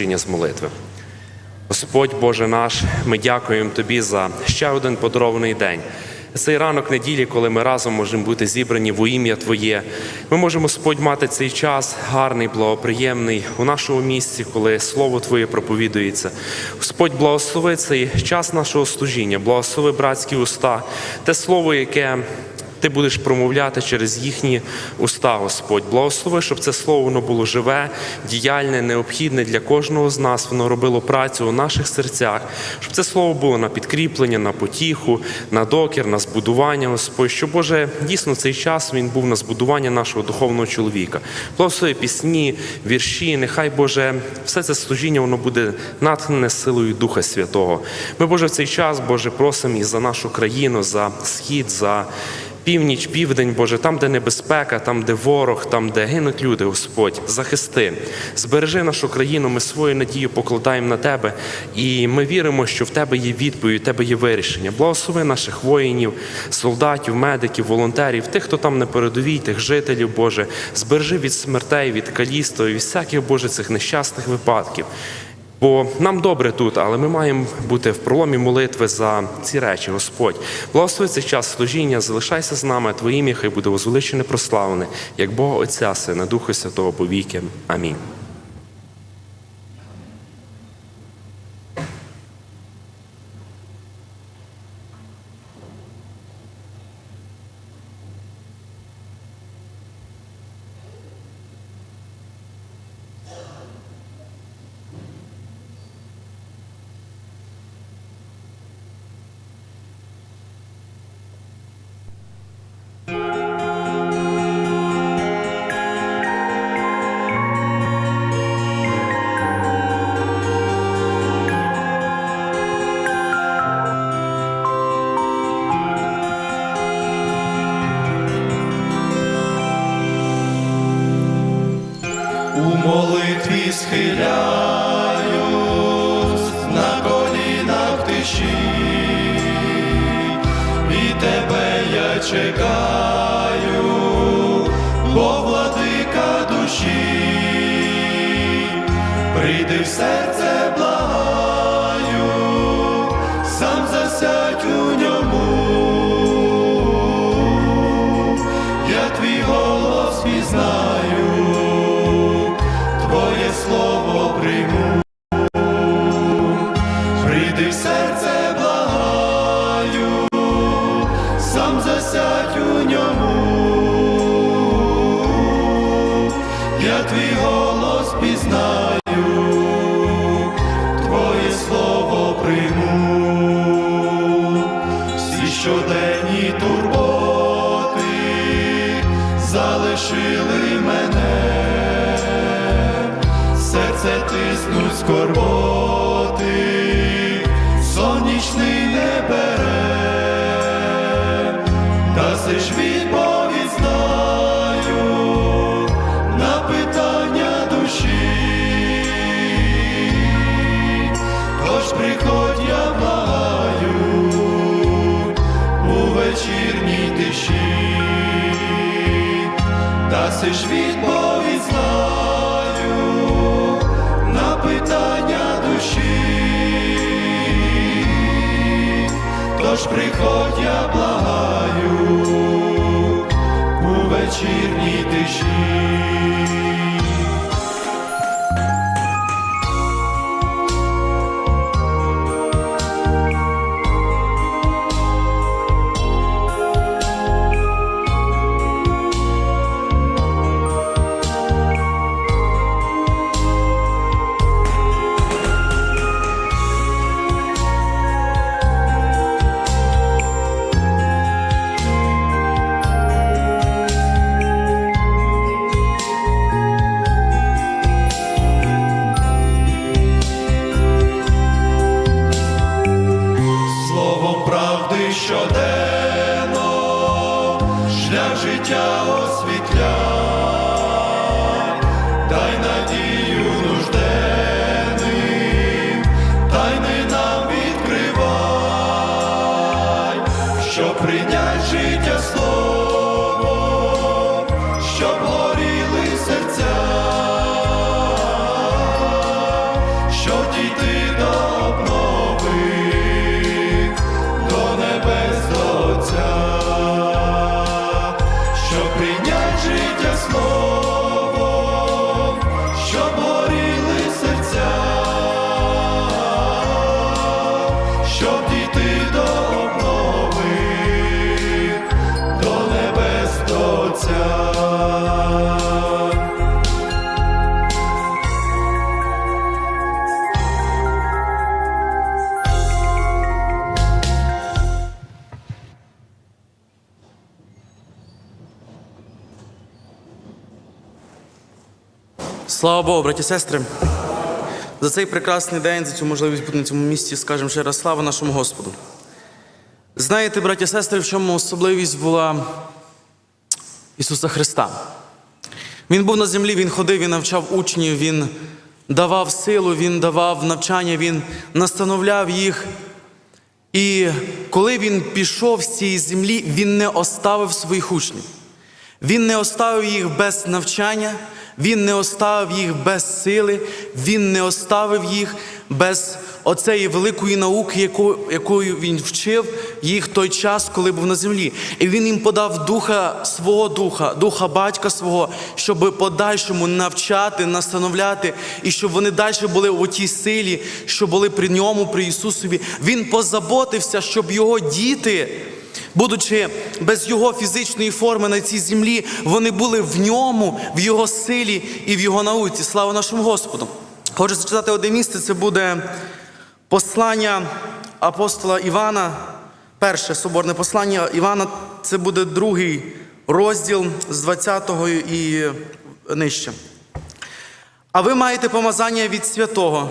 з молитви. Господь Боже наш, ми дякуємо Тобі за ще один подарований день. Цей ранок неділі, коли ми разом можемо бути зібрані во ім'я Твоє. Ми можемо, Господь, мати цей час гарний, благоприємний у нашому місці, коли Слово Твоє проповідується. Господь, благослови цей час нашого служіння, благослови братські уста, те слово, яке ти будеш промовляти через їхні уста, Господь. Благослови, щоб це слово воно було живе, діяльне, необхідне для кожного з нас. Воно робило працю у наших серцях, щоб це слово було на підкріплення, на потіху, на докір, на збудування, Господь. Щоб Боже, дійсно цей час він був на збудування нашого духовного чоловіка. Благослови пісні, вірші. Нехай Боже, все це служіння воно буде натхнене силою Духа Святого. Ми, Боже, в цей час, Боже, просимо і за нашу країну, за схід, за північ, південь, Боже, там, де небезпека, там, де ворог, там, де гинуть люди, Господь, захисти, збережи нашу країну, ми свою надію покладаємо на Тебе, і ми віримо, що в Тебе є відповідь, в Тебе є вирішення. Благослови наших воїнів, солдатів, медиків, волонтерів, тих, хто там на передовій, тих жителів, Боже, збережи від смертей, від каліцтва, від всяких, Боже, цих нещасних випадків. Бо нам добре тут, але ми маємо бути в проломі молитви за ці речі, Господь. Благослови цей час служіння, залишайся з нами, Твоє ім'я хай буде возвеличене, прославлене, як Бога Отця, Сина, Духа Святого повіки. Амінь. Прийди в серце щоденні турботи залишили мене. Серце тиснуть скорботи, сонячний не бере, даси ж даси ж відповідь знаю на питання душі, тож приходь, я благаю у вечірній тиші. Слава Богу, браті сестри, за цей прекрасний день, за цю можливість бути на цьому місці, скажемо ще раз слава нашому Господу. Знаєте, браті сестри, в чому особливість була Ісуса Христа? Він був на землі, Він ходив, Він навчав учнів, Він давав силу, Він давав навчання, Він настановляв їх. І коли він пішов з цієї землі, він не оставив своїх учнів. Він не оставив їх без навчання, він не оставив їх без сили, він не оставив їх без оцеї великої науки, яку, якою він вчив їх той час, коли був на землі. І він їм подав духа свого духа, духа батька свого, щоб подальшому навчати, настановляти, і щоб вони далі були у тій силі, що були при ньому, при Ісусові. Він позаботився, щоб його діти. Будучи без його фізичної форми на цій землі, вони були в ньому, в його силі і в його науці. Слава нашому Господу! Хочу зачитати одне місце. Це буде послання апостола Івана. Перше соборне послання Івана. Це буде другий розділ з 20-го і нижче. А ви маєте помазання від святого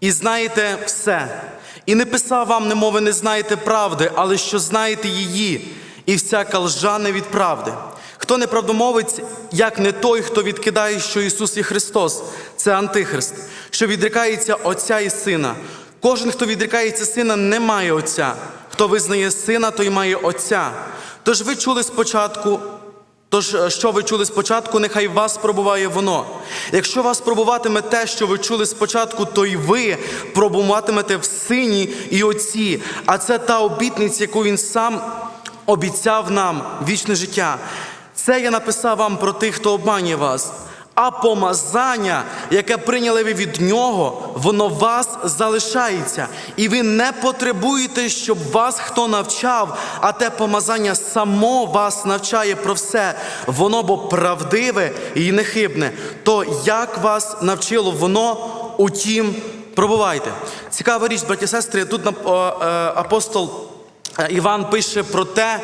і знаєте все. І не писав вам, немови не знаєте правди, але що знаєте її, і всяка лжа не від правди. Хто не правдомовець, як не той, хто відкидає, що Ісус є Христос, це Антихрист, що відрікається Отця і Сина. Кожен, хто відрікається сина, не має Отця. Хто визнає сина, той має Отця. Тож ви чули спочатку, Тож, е, що ви чули спочатку, нехай вас пробуває воно. Якщо вас пробуватиме те, що ви чули спочатку, то й ви пробуватимете в сині і отці. А це та обітниця, яку він сам обіцяв нам вічне життя. Це я написав вам про тих, хто обманює вас. А помазання, яке прийняли ви від нього, воно вас залишається. І ви не потребуєте, щоб вас хто навчав, а те помазання само вас навчає про все. Воно бо правдиве і нехибне. То як вас навчило воно, утім, пробувайте. Цікава річ, браті і сестри, тут е, апостол е, Іван пише про те,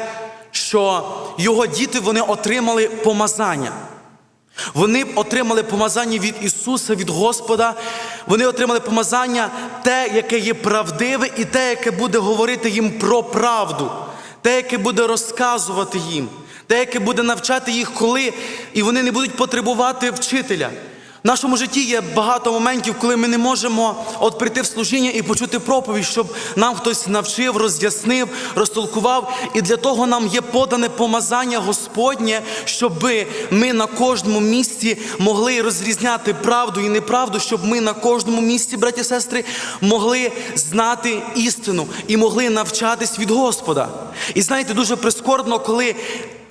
що його діти вони отримали помазання. Вони отримали помазання від Ісуса, від Господа. Вони отримали помазання те, яке є правдиве, і те, яке буде говорити їм про правду, те, яке буде розказувати їм, те, яке буде навчати їх, коли і вони не будуть потребувати вчителя. В нашому житті є багато моментів, коли ми не можемо от прийти в служіння і почути проповідь, щоб нам хтось навчив, роз'яснив, розтолкував. І для того нам є подане помазання Господнє, щоб ми на кожному місці могли розрізняти правду і неправду, щоб ми на кожному місці, браті і сестри, могли знати істину і могли навчатись від Господа. І знаєте, дуже прискорбно, коли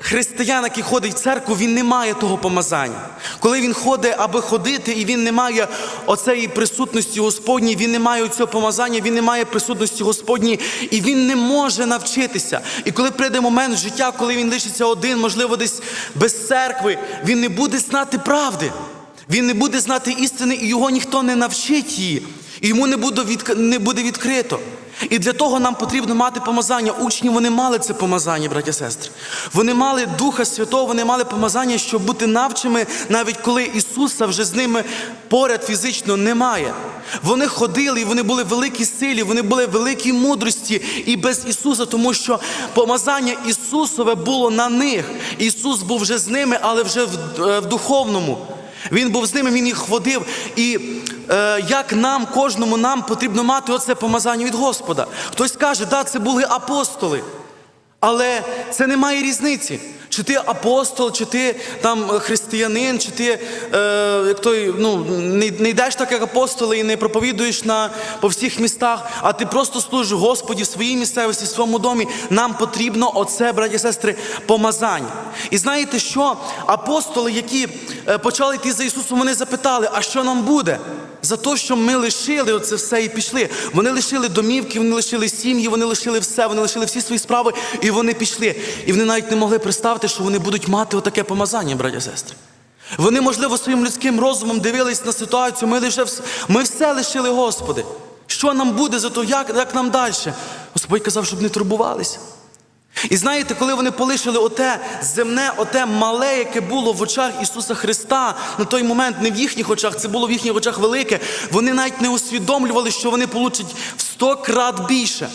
Християн, який ходить в церкву, він не має того помазання. Коли він ходить, аби ходити, і він не має оцеї присутності Господньої, він не має цього помазання, він не має присутності Господньої, і він не може навчитися. І коли прийде момент життя, коли він лишиться один, можливо, десь без церкви, він не буде знати правди. Він не буде знати істини, і його ніхто не навчить її. І йому не буде відкрито. І для того нам потрібно мати помазання. Учні вони мали це помазання, браті і сестри. Вони мали Духа Святого, вони мали помазання, щоб бути навчими, навіть коли Ісуса вже з ними поряд фізично немає. Вони ходили, і вони були великі силі, вони були великій мудрості і без Ісуса, тому що помазання Ісусове було на них. Ісус був вже з ними, але вже в, е, в духовному. Він був з ними, він їх водив. І як нам, кожному нам потрібно мати оце помазання від Господа. Хтось каже, да, це були апостоли. Але це не має різниці. чи ти апостол, чи ти там е, християнин, чи ти е, як той, ну, не, не йдеш так, як апостоли, і не проповідуєш на, по всіх містах, а ти просто служиш Господі в своїй місцевості, в своєму домі. Нам потрібно оце, браті і сестри, помазання. І знаєте що? Апостоли, які е, почали йти за Ісусом, вони запитали, а що нам буде? За те, що ми лишили оце все і пішли. Вони лишили домівки, вони лишили сім'ї, вони лишили все, вони лишили всі свої справи, і вони пішли. І вони навіть не могли представити, що вони будуть мати отаке помазання, браття сестри. Вони, можливо, своїм людським розумом дивились на ситуацію. Ми лише ми все лишили, Господи. Що нам буде за то, як, як нам далі? Господь казав, щоб не турбувалися. І знаєте, коли вони полишили оте земне, оте мале, яке було в очах Ісуса Христа, на той момент не в їхніх очах, це було в їхніх очах велике, вони навіть не усвідомлювали, що вони получать в сто крат більше.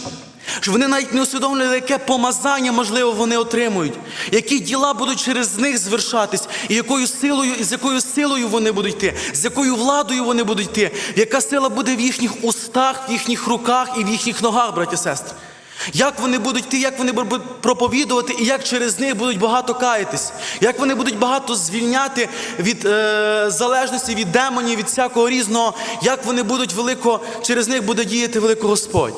Що вони навіть не усвідомлювали, яке помазання, можливо, вони отримують, які діла будуть через них звершатись, і якою силою, і з якою силою вони будуть йти, з якою владою вони будуть йти, яка сила буде в їхніх устах, в їхніх руках і в їхніх ногах, браті і сестри. Як вони будуть йти, як вони будуть проповідувати, і як через них будуть багато каятись, як вони будуть багато звільняти від е, залежності, від демонів, від всякого різного, як вони будуть велико, через них буде діяти велико Господь.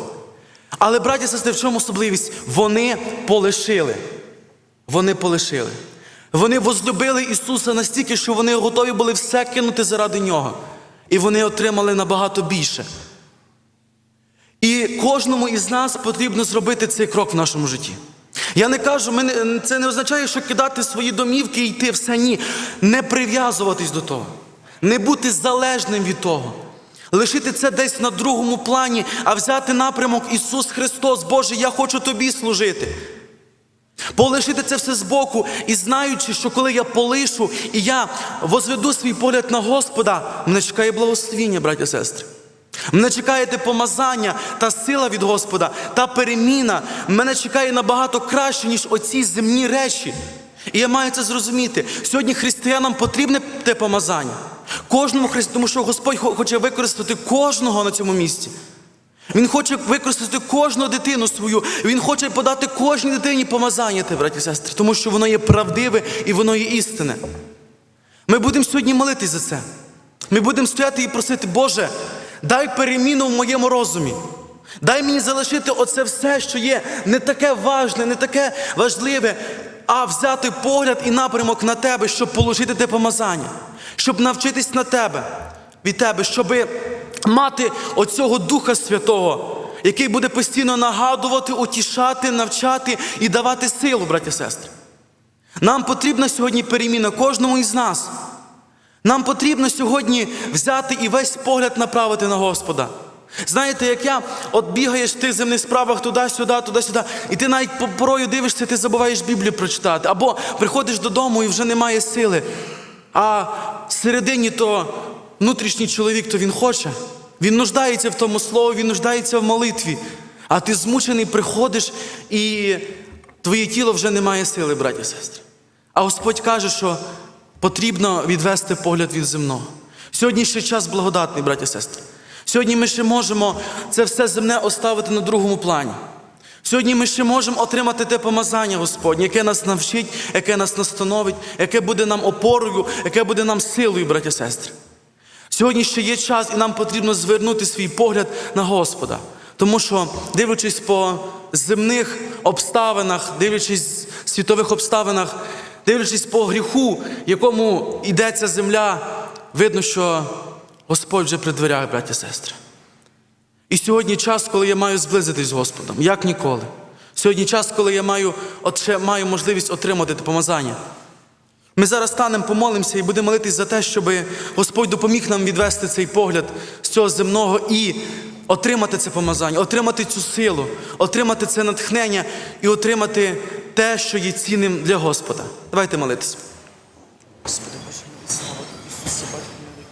Але, браті сестри, в чому особливість? Вони полишили. Вони полишили. Вони возлюбили Ісуса настільки, що вони готові були все кинути заради Нього. І вони отримали набагато більше. І кожному із нас потрібно зробити цей крок в нашому житті. Я не кажу, ми це не означає, що кидати свої домівки і йти все ні. Не прив'язуватись до того, не бути залежним від того. Лишити це десь на другому плані, а взяти напрямок Ісус Христос, Боже, я хочу Тобі служити. Полишити це все збоку і знаючи, що коли я полишу і я возведу свій погляд на Господа, мене чекає благословіння, браті і сестри. Мене чекає те помазання та сила від Господа, та переміна. Мене чекає набагато краще, ніж оці земні речі. І я маю це зрозуміти. Сьогодні християнам потрібне те помазання. Кожному християнину, тому що Господь хоче використати кожного на цьому місці. Він хоче використати кожну дитину свою. Він хоче подати кожній дитині помазання, те, браті і сестри, тому що воно є правдиве і воно є істинне. Ми будемо сьогодні молитись за це. Ми будемо стояти і просити, Боже, дай переміну в моєму розумі. Дай мені залишити оце все, що є не таке важне, не таке важливе, а взяти погляд і напрямок на тебе, щоб положити те помазання, щоб навчитись на тебе від тебе, щоб мати оцього Духа Святого, який буде постійно нагадувати, утішати, навчати і давати силу, браті і сестри. Нам потрібна сьогодні переміна кожному із нас. Нам потрібно сьогодні взяти і весь погляд направити на Господа. Знаєте, як я от бігаєш в земних справах туди-сюди, туди-сюди, і ти навіть по- порою дивишся, ти забуваєш Біблію прочитати, або приходиш додому і вже немає сили. А всередині то внутрішній чоловік, то він хоче. Він нуждається в тому слові, він нуждається в молитві. А ти змучений приходиш, і твоє тіло вже не має сили, браті і сестри. А Господь каже, що потрібно відвести погляд від земного. Сьогодні ще час благодатний, браті сестри. Сьогодні ми ще можемо це все земне оставити на другому плані. Сьогодні ми ще можемо отримати те помазання Господнє, яке нас навчить, яке нас настановить, яке буде нам опорою, яке буде нам силою, браті сестри. Сьогодні ще є час, і нам потрібно звернути свій погляд на Господа. Тому що, дивлячись по земних обставинах, дивлячись світових обставинах, дивлячись по гріху, якому йде ця земля, видно, що Господь вже при дверях, браті і сестри. І сьогодні час, коли я маю зблизитись з Господом, як ніколи. Сьогодні час, коли я маю, маю можливість отримати те помазання. Ми зараз станемо, помолимося і будемо молитись за те, щоб Господь допоміг нам відвести цей погляд з цього земного і отримати це помазання, отримати цю силу, отримати це натхнення і отримати те, що є цінним для Господа. Давайте молитись. Господи Боже, слава тобі, Ісусе, Батько мій,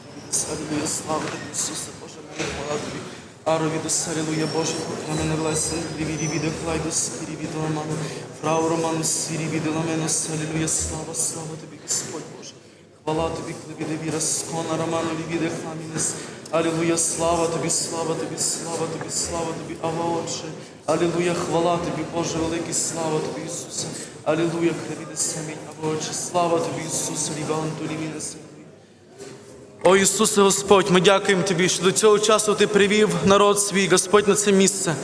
Алілуя, слава тобі, Ісусе, Боже, мій, хвала тобі. Аровідус, Алілуя, Боже, на мене власен, ріві віде, клайдус, ріві ламану, фрау романус, ріві ламенус, Алілуя, слава, слава тобі, Господь Боже. Хвала тобі, клевіде віра, скона роману, рівіде хламінес, Алілуя, слава тобі, слава тобі, слава тобі, слава тобі, Ава Отче. Алілуя, хвала тобі, Боже великий, слава тобі, Ісусе. Алілуя, хребіде самінь, Ава Отче, слава тобі, Ісусе, ліванту, лівіне син. О Ісусе Господь, ми дякуємо Тобі, що до цього часу Ти привів народ свій, Господь, на це місце.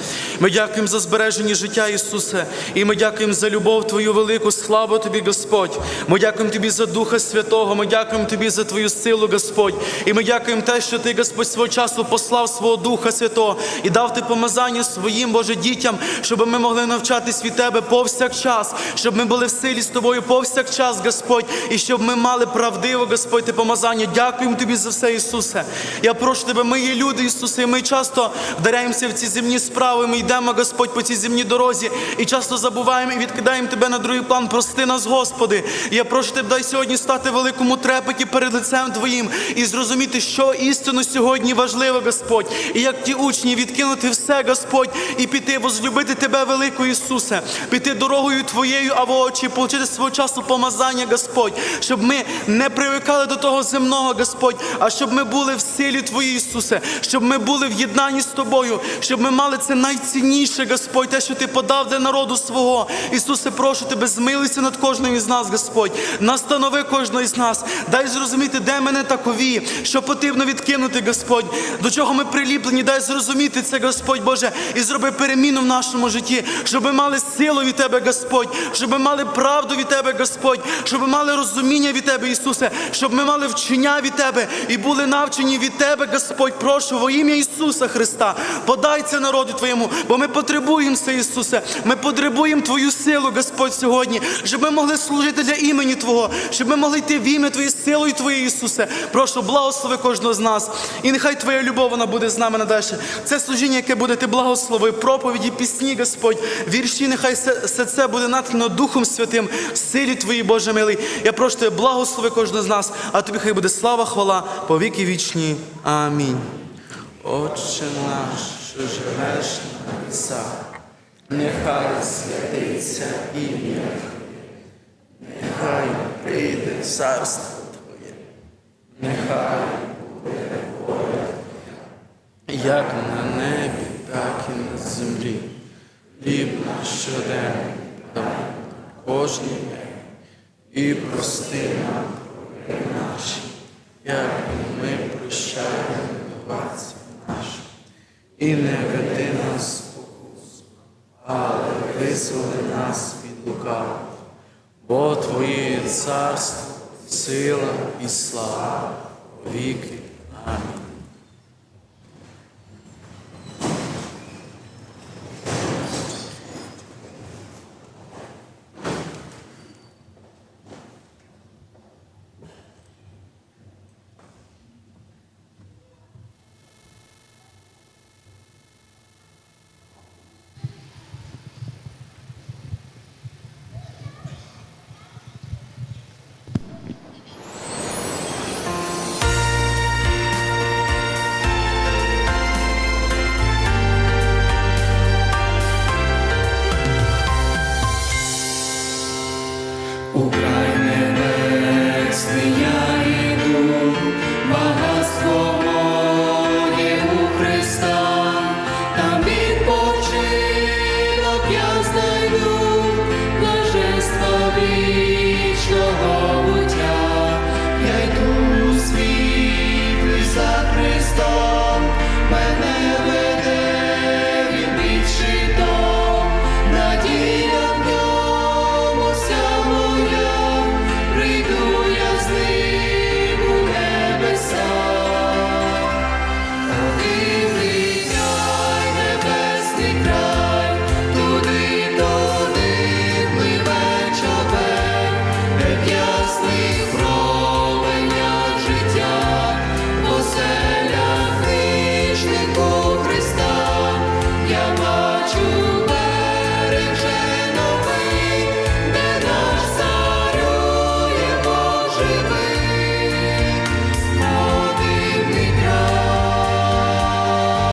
Ми дякуємо за збереження життя Ісусе, і ми дякуємо за любов Твою велику, славу Тобі, Господь. Ми дякуємо Тобі за Духа Святого, ми дякуємо Тобі за Твою силу, Господь. І ми дякуємо те, що Ти, Господь, свого часу послав свого Духа Святого і дав Ти помазання своїм, Боже, дітям, щоб ми могли навчатись від Тебе повсякчас, щоб ми були в силі з Тобою повсякчас, Господь, і щоб ми мали правдиво, Господь, Ти помазання. Дякуємо Тобі за все, Ісусе. Я прошу Тебе, ми є люди, Ісусе, і ми часто вдаряємося в ці земні справи. Ми йдемо, Господь, по цій земній дорозі і часто забуваємо і відкидаємо Тебе на другий план. Прости нас, Господи. Я прошу Тебе, дай сьогодні стати великому трепеті перед лицем Твоїм і зрозуміти, що істинно сьогодні важливо, Господь. І як ті учні відкинути все, Господь, і піти возлюбити Тебе, великого Ісусе, піти дорогою Твоєю, а в очі, отримати свого часу помазання, Господь, щоб ми не привикали до того земного, Господь, а щоб ми були в силі Твоїй, Ісусе, щоб ми були в єднанні з Тобою, щоб ми мали це найцінніше, Господь, те, що Ти подав для народу свого. Ісусе, прошу Тебе, змилуйся над кожним із нас, Господь. Настанови кожного із нас. Дай зрозуміти, де мене такові, що потрібно відкинути, Господь, до чого ми приліплені, дай зрозуміти це, Господь Боже, і зроби переміну в нашому житті, щоб ми мали силу від Тебе, Господь, щоб ми мали правду від Тебе, Господь, щоб ми мали розуміння від Тебе, Ісусе, щоб ми мали вчення від Тебе і були навчені від Тебе, Господь. Прошу во ім'я Ісуса Христа. Подай це народу Твоєму, бо ми потребуємо це, Ісусе. Ми потребуємо Твою силу, Господь, сьогодні, щоб ми могли служити для імені Твого, щоб ми могли йти в ім'я Твоє силою Твоєю, Ісусе. Прошу, благослови кожного з нас. І нехай Твоя любов вона буде з нами надалі. Це служіння, яке буде ти благословив, проповіді, пісні, Господь, вірші, нехай все, це буде натхнено Духом Святим, в силі Твоїй, Боже милий. Я прошу Тебе, благослови кожного з нас, а тобі хай буде слава, хвала по віки вічні. Амінь. Отче наш, що живеш на небесах, нехай святиться ім'я, нехай прийде царство Твоє, нехай буде воля, як на небі, так і на землі. Хліб наш щоденний дай кожний день і прости нам наші, як ми прощаємо винуватцям нашим. І не веди нас спокусу, але визволи нас від лукавого. Бо Твоє царство, сила і слава, віки